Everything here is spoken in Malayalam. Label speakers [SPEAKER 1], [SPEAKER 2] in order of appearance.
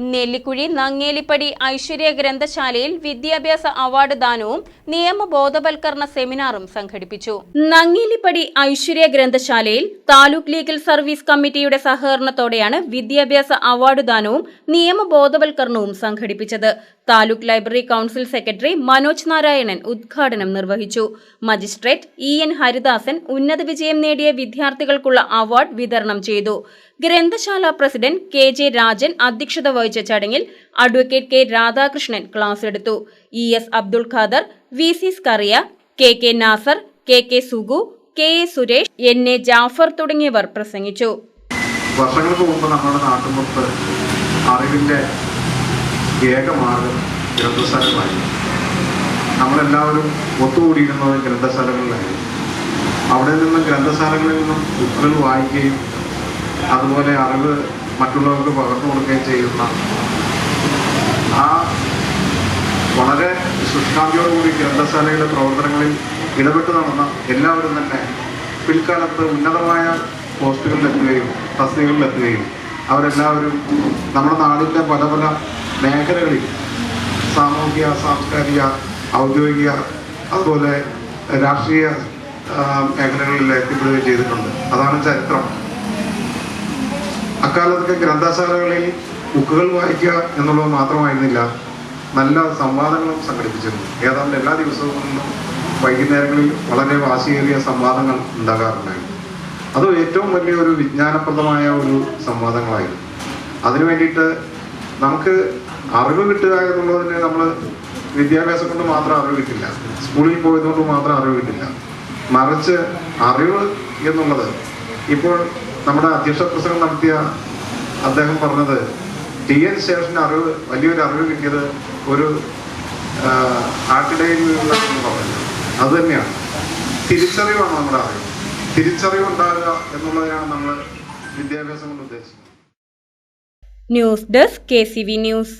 [SPEAKER 1] നെല്ലിക്കുഴി നങ്ങേലിപ്പടി ഐശ്വര്യ ഗ്രന്ഥശാലയിൽ വിദ്യാഭ്യാസ അവാർഡ് ദാനവും നിയമ ബോധവൽക്കരണ സെമിനാറും സംഘടിപ്പിച്ചു. നങ്ങേലിപ്പടി ഐശ്വര്യ ഗ്രന്ഥശാലയിൽ താലൂക്ക് ലീഗൽ സർവീസ് കമ്മിറ്റിയുടെ സഹകരണത്തോടെയാണ് വിദ്യാഭ്യാസ അവാർഡ് ദാനവും നിയമ ബോധവൽക്കരണവും സംഘടിപ്പിച്ചത്. Taluk library council secretary Manoj Narayanan ഉദ്ഘാടനം നിർവഹിച്ചു. മജിസ്ട്രേറ്റ് ഇ എൻ ഹരിദാസൻ ഉന്നത വിജയം നേടിയ വിദ്യാർത്ഥികൾക്കുള്ള അവാർഡ് വിതരണം ചെയ്തു. ഗ്രന്ഥശാല പ്രസിഡന്റ് കെ ജെ രാജൻ അധ്യക്ഷത വഹിച്ച ചടങ്ങിൽ അഡ്വക്കേറ്റ് കെ രാധാകൃഷ്ണൻ ക്ലാസ് എടുത്തു E S Abdul Khader V C Scaria K K Nasar K K Sugu K A Suresh N A Jafar തുടങ്ങിയവർ പ്രസംഗിച്ചു.
[SPEAKER 2] വർഷങ്ങൾക്ക് മുമ്പ് നമ്മുടെ നാട്ടുമ്പുറത്ത് അറിവിന്റെ ഏക മാർഗം ഗ്രന്ഥശാലകളായിരുന്നു. നമ്മളെല്ലാവരും ഒത്തുകൂടിയിരുന്നത് ഗ്രന്ഥശാലകളിലായിരുന്നു. അവിടെ നിന്നും ഗ്രന്ഥശാലകളിൽ നിന്നും ബുക്കുകൾ വായിക്കുകയും അതുപോലെ അറിവ് മറ്റുള്ളവർക്ക് പകർന്നു കൊടുക്കുകയും ചെയ്യുന്ന ആ വളരെ ശുഷ്കാന്തിയോടുകൂടി ഗ്രന്ഥശാലയുടെ പ്രവർത്തനങ്ങളിൽ ഇടപെട്ട് നടന്ന എല്ലാവരും തന്നെ പിൽക്കാലത്ത് ഉന്നതമായ പോസ്റ്റുകളിലെത്തുകയും തസ്തികളിലെത്തുകയും അവരെല്ലാവരും നമ്മുടെ നാടിന്റെ പല പല മേഖലകളിൽ സാമൂഹിക സാംസ്കാരിക ഔദ്യോഗിക അതുപോലെ രാഷ്ട്രീയ മേഖലകളിൽ എത്തിപ്പെടുകയും ചെയ്തിട്ടുണ്ട്. അതാണ് ചരിത്രം. അക്കാലത്തൊക്കെ ഗ്രന്ഥശാലകളിൽ ബുക്കുകൾ വായിക്കുക എന്നുള്ളത് മാത്രമായിരുന്നില്ല. നല്ല സംവാദങ്ങളും സംഘടിപ്പിച്ചിരുന്നു. ഏതാണ്ട് എല്ലാ ദിവസവും വൈകുന്നേരങ്ങളിൽ വളരെ വാശിയേറിയ സംവാദങ്ങൾ ഉണ്ടാകാറുണ്ടായിരുന്നു. അത് ഏറ്റവും വലിയ ഒരു വിജ്ഞാനപ്രദമായ ഒരു സംവാദങ്ങളായിരുന്നു. അതിനു വേണ്ടിയിട്ട് നമുക്ക് അറിവ് കിട്ടുക എന്നുള്ളതിന് നമ്മൾ വിദ്യാഭ്യാസം കൊണ്ട് മാത്രം അറിവ് കിട്ടില്ല. സ്കൂളിൽ പോയതുകൊണ്ട് മാത്രം അറിവ് കിട്ടില്ല. മറിച്ച് അറിവ് എന്നുള്ളത് ഇപ്പോൾ നമ്മുടെ അധ്യക്ഷ പ്രസംഗം നടത്തിയ അദ്ദേഹം പറഞ്ഞത് ടി എൻ ശേഷന് അറിവ് വലിയൊരു അറിവ് കിട്ടിയത് ഒരു ആട്ടിടയിൽ നിന്നാണെന്ന് പറഞ്ഞു അത് തന്നെയാണ്. തിരിച്ചറിവാണ് നമ്മുടെ അറിവ്. തിരിച്ചറിവ് ഉണ്ടാകുക എന്നുള്ളതിനാണ് നമ്മൾ വിദ്യാഭ്യാസം കൊണ്ട് ഉദ്ദേശിക്കുന്നത്
[SPEAKER 1] news desk K C V news.